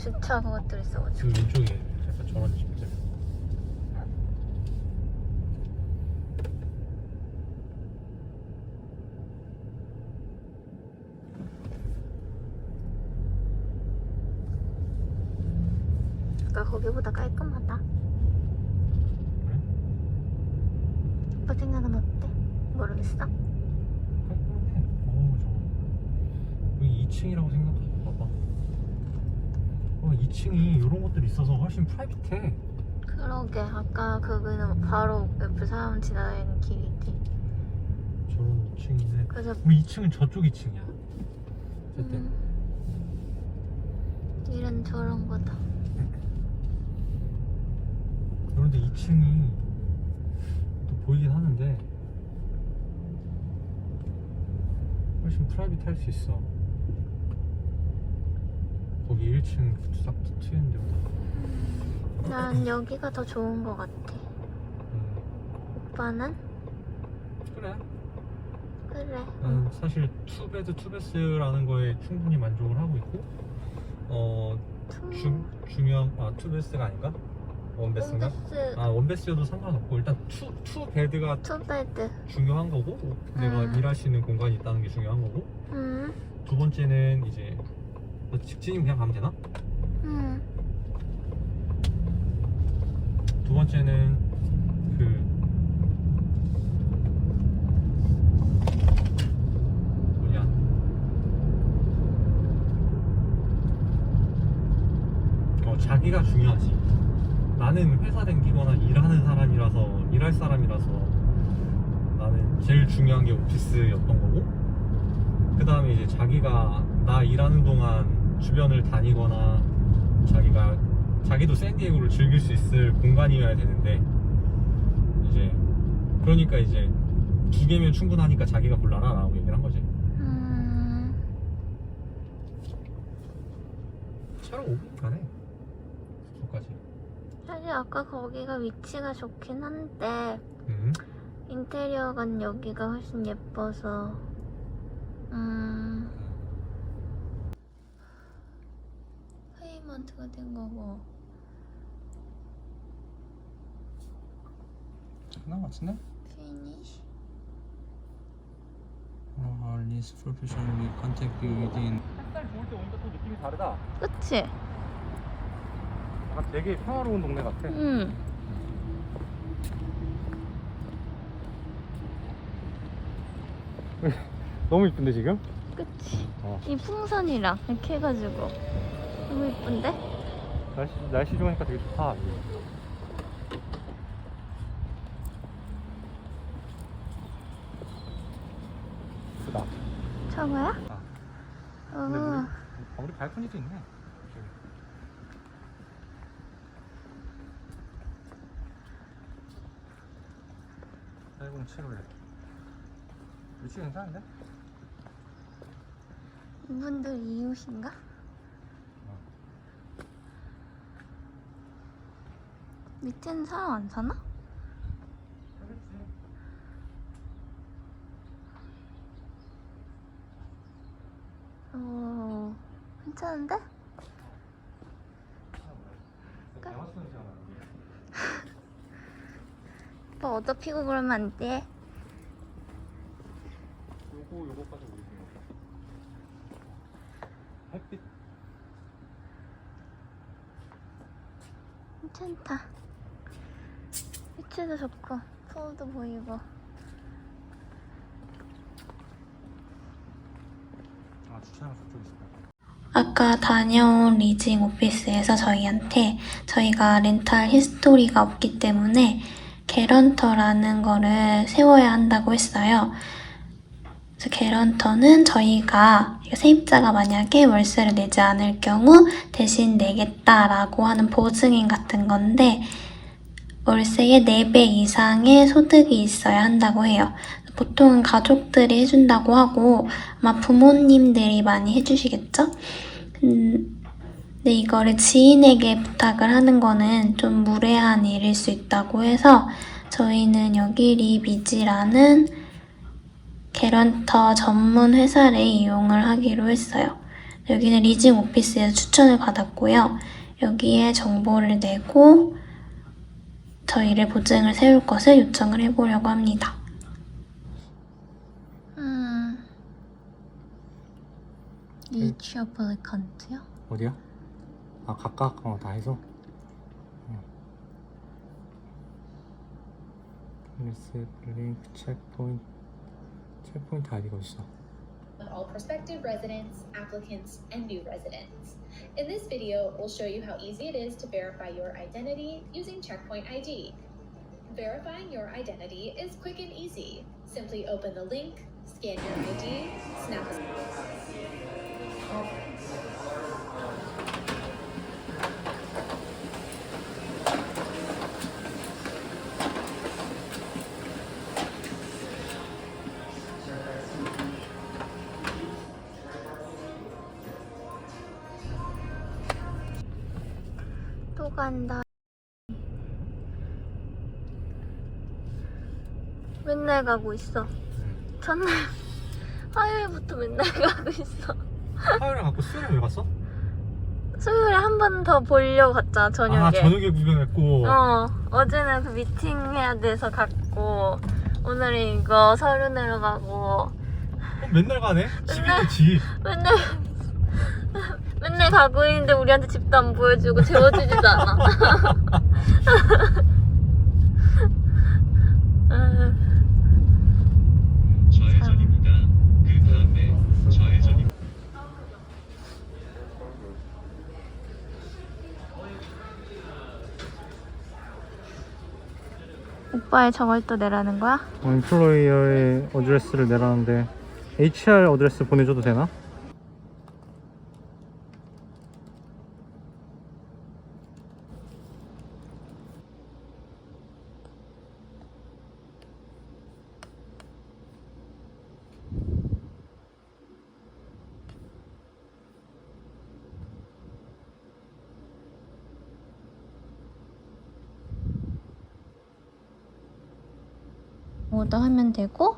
주차 그것들 있어가지고. 그 왼쪽에 약간 저런 집들. 아까 거기보다 깔끔하다. 그래? 오빠 생각은 어때? 모르겠어. 깔끔해. 어우 저거. 여기 2층이라고 생각하고 봐봐. 어 2층이 이런 것들이 있어서 훨씬 프라이빗해. 그러게 아까 그거는 바로 옆에 사람 지나다니는 길이지. 저런 2층인데. 그래서 그럼 2층은 저쪽 2층이야. 어쨌든. 음, 이런 저런 거다. 그런데 2층이 또 보이긴 하는데 훨씬 프라이빗 할 수 있어. 거기 1층 싹 트였는데 뭐. 난 여기가 더 좋은 것 같아. 음, 오빠는? 그래. 그래. 나는 사실 투베드 투베스라는 거에 충분히 만족을 하고 있고 어 투- 중, 중요한 아 투베스가 아닌가? 원베스인가? 원베스 아 원베스여도 상관없고 일단 투, 투 베드가 투베드. 중요한 거고 내가 음. 일할 수 있는 공간이 있다는 게 중요한 거고 음, 두 번째는 이제 너 직진이면 그냥 가면 되나? 음. 두 번째는 그 뭐냐 어 자기가 중요하지 나는 회사 댕기거나 일하는 사람이라서 일할 사람이라서 나는 제일 중요한 게 오피스였던 거고 그 다음에 이제 자기가 나 일하는 동안 주변을 다니거나 자기가 자기도 샌디에고를 즐길 수 있을 공간이어야 되는데 이제 그러니까 이제 두 개면 충분하니까 자기가 골라라 라고 얘기를 한 거지. 음, 차로 5분 가네 숙소까지. 사실 아까 거기가 위치가 좋긴 한데 음. 인테리어가 여기가 훨씬 예뻐서 음 페이먼트가 된 거고 끝난 거 같은데? 피니쉬 Uh, this professional will contact you within 햇살 좋을 때 오니까 또 느낌이 다르다 그치? 약간 되게 평화로운 동네 같아 응 너무 이쁜데 지금? 그치 어. 이 풍선이랑 이렇게 해가지고 너무 이쁜데? 날씨, 날씨 좋으니까 되게 좋다 예쁘다 저거야? 아. 근데 우리, 어, 아, 우리 발코니도 있네 저기. 팔공 7월 위치 괜찮은데? 이분들 이웃인가? 밑에는 사람 안 사나? 어, 괜찮은데? 오빠 얻어 피고 그러면 안 돼. 요거 요거까지 거 햇빛 괜찮다. 위치도 좋고, 서울도 보이고. 아 주차장 저쪽에 있을 거야 아까 다녀온 리징 오피스에서 저희한테 저희가 렌탈 히스토리가 없기 때문에 개런터라는 거를 세워야 한다고 했어요. 그래서 개런터는 저희가 세입자가 만약에 월세를 내지 않을 경우 대신 내겠다라고 하는 보증인 같은 건데 월세의 4배 이상의 소득이 있어야 한다고 해요. 보통은 가족들이 해준다고 하고 아마 부모님들이 많이 해주시겠죠? 음, 근데 이거를 지인에게 부탁을 하는 거는 좀 무례한 일일 수 있다고 해서 저희는 여기 리비지라는 개런터 전문 회사를 이용을 하기로 했어요. 여기는 리징 오피스에서 추천을 받았고요. 여기에 정보를 내고 저희를 보증을 세울 것을 요청을 해보려고 합니다. 음. 리치 어플리컨트요? 어디야? 아 각각 어, 다 해서. 리스 링크 체크포인트 체크포인트 아이디가 있어. All prospective residents, applicants, and new residents. In this video, we'll show you how easy it is to verify your identity using Checkpoint ID. Verifying your identity is quick and easy. Simply open the link, scan your ID, snap a 간다. 맨날 가고 있어. 첫날 화요일부터 맨날 가고 있어. 화요일에 갖고 수요일에 왜 갔어? 수요일에 한 번 더 보려고 갔잖아 저녁에. 아 저녁에 구경했고. 어 어제는 그 미팅 해야 돼서 갔고 오늘은 이거 서류 내러 가고 어, 맨날 가네? 집이네 집. 맨날 맨날 가고 있는데 우리한테 집도 안 보여주고 재워주지도 않아. 음, 좌회전입니다. 그 다음에 좌회전입니다. 오빠의 저걸 또 내라는 거야? 어, 인플로이어의 어드레스를 내라는데 HR 어드레스 보내줘도 되나? 오더 하면 되고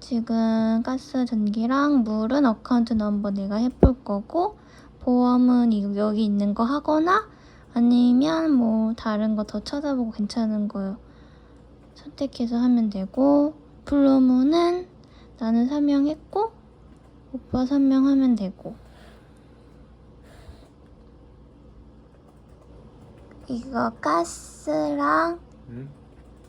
지금 가스 전기랑 물은 어카운트 넘버 내가 해볼 거고 보험은 이- 여기 있는 거 하거나 아니면 뭐 다른 거 더 찾아보고 괜찮은 거 선택해서 하면 되고 플로무는 나는 설명했고 오빠 설명하면 되고 이거 가스랑 응.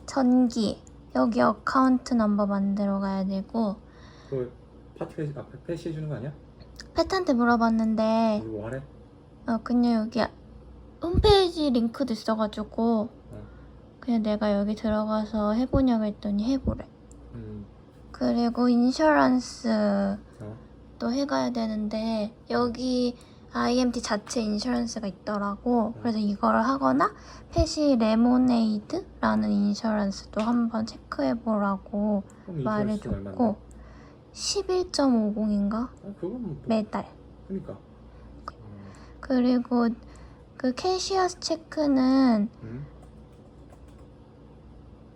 전기 여기 어카운트 넘버 만들어 가야 되고 그 파티 아 패시 해주는 거 아니야? 패트한테 물어봤는데 우리 뭐 하래? 어 그냥 여기 홈페이지 링크도 있어가지고 어. 그냥 내가 여기 들어가서 해보냐고 했더니 해보래 음. 그리고 인슈런스 어. 또 해가야 되는데 여기 IMT 자체 인슈런스가 있더라고 그래서 이거를 하거나 패시 레모네이드라는 인슈런스도 한번 체크해보라고 그럼 말을 인슈런스는 얼마인데? 줬고 11.50인가 어, 뭐 매달 그니까. 그리고 그 캐시어스 체크는 응?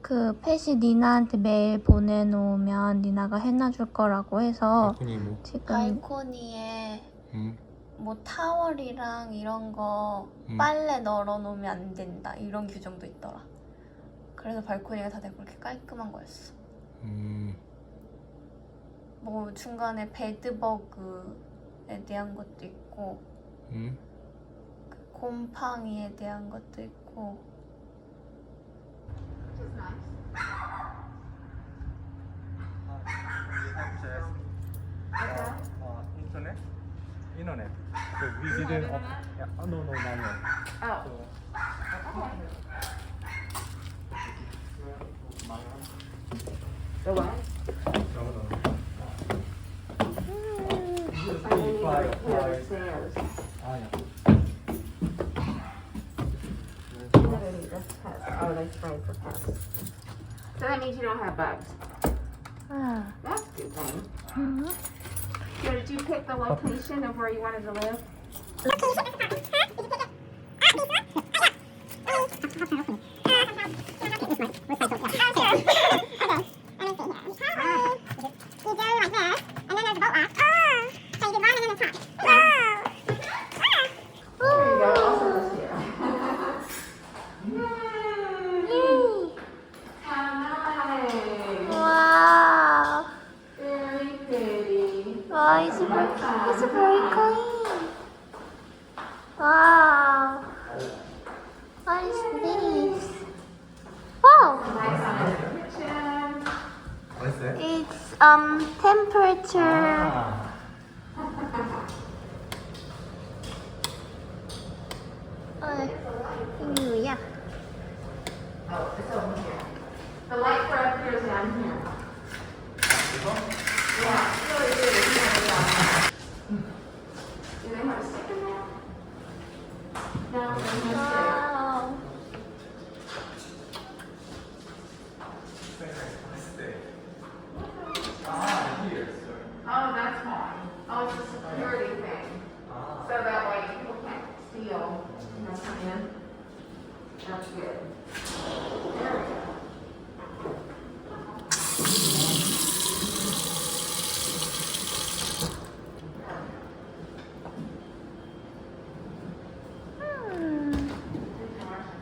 그 패시 니나한테 메일 보내놓으면 니나가 해놔줄 거라고 해서 아니 뭐. 지금 발코니에 응. 뭐 타월이랑 이런 거 음. 빨래 널어놓으면 안 된다 이런 규정도 있더라 그래서 발코니가 다들 그렇게 깔끔한 거였어 음. 뭐 중간에 베드버그에 대한 것도 있고 응. 곰팡이에 대한 것도 있고 어, 인터넷? internet. So we didn't. Yeah. Oh, no, no. Oh. So, The what? no, no. Oh. Yeah. That's. Oh, they spray for pets. So that means you don't have bugs. Ah. That's a good thing did you pick the location of where you wanted to live? Temperature. 아. 어, 이게 Oh, it's a security thing. So that way people can't steal, you know, come in. That's good. There we go.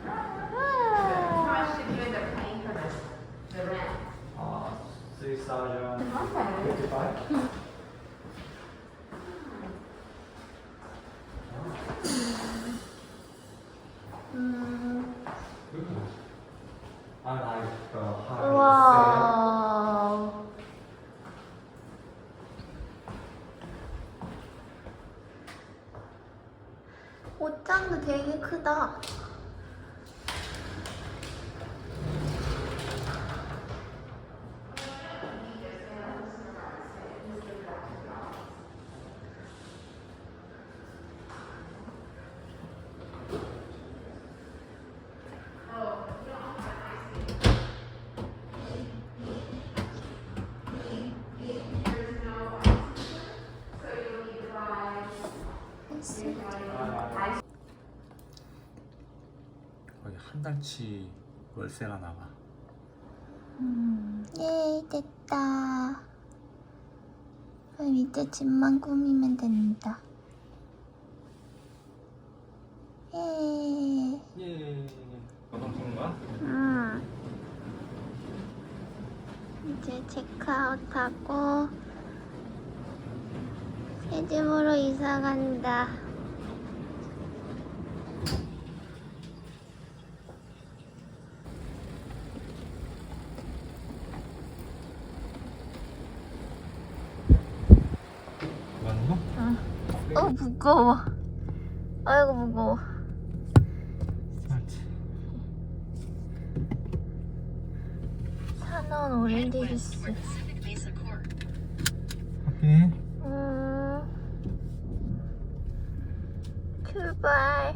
How much did you end up paying for this, the rent? 아, 6,000. Okay. 55? 크다. 거의 한 달치 월세가 나가. 음, 예, 됐다. 그럼 이제 집만 꾸미면 된다. 예. 예. 어떤 거야? 음. 이제 체크아웃하고 새 집으로 이사 간다. 맞는 거? 어 무거워. 아이고 무거워. 산원 오렌지주스. 할게. 음. 출발.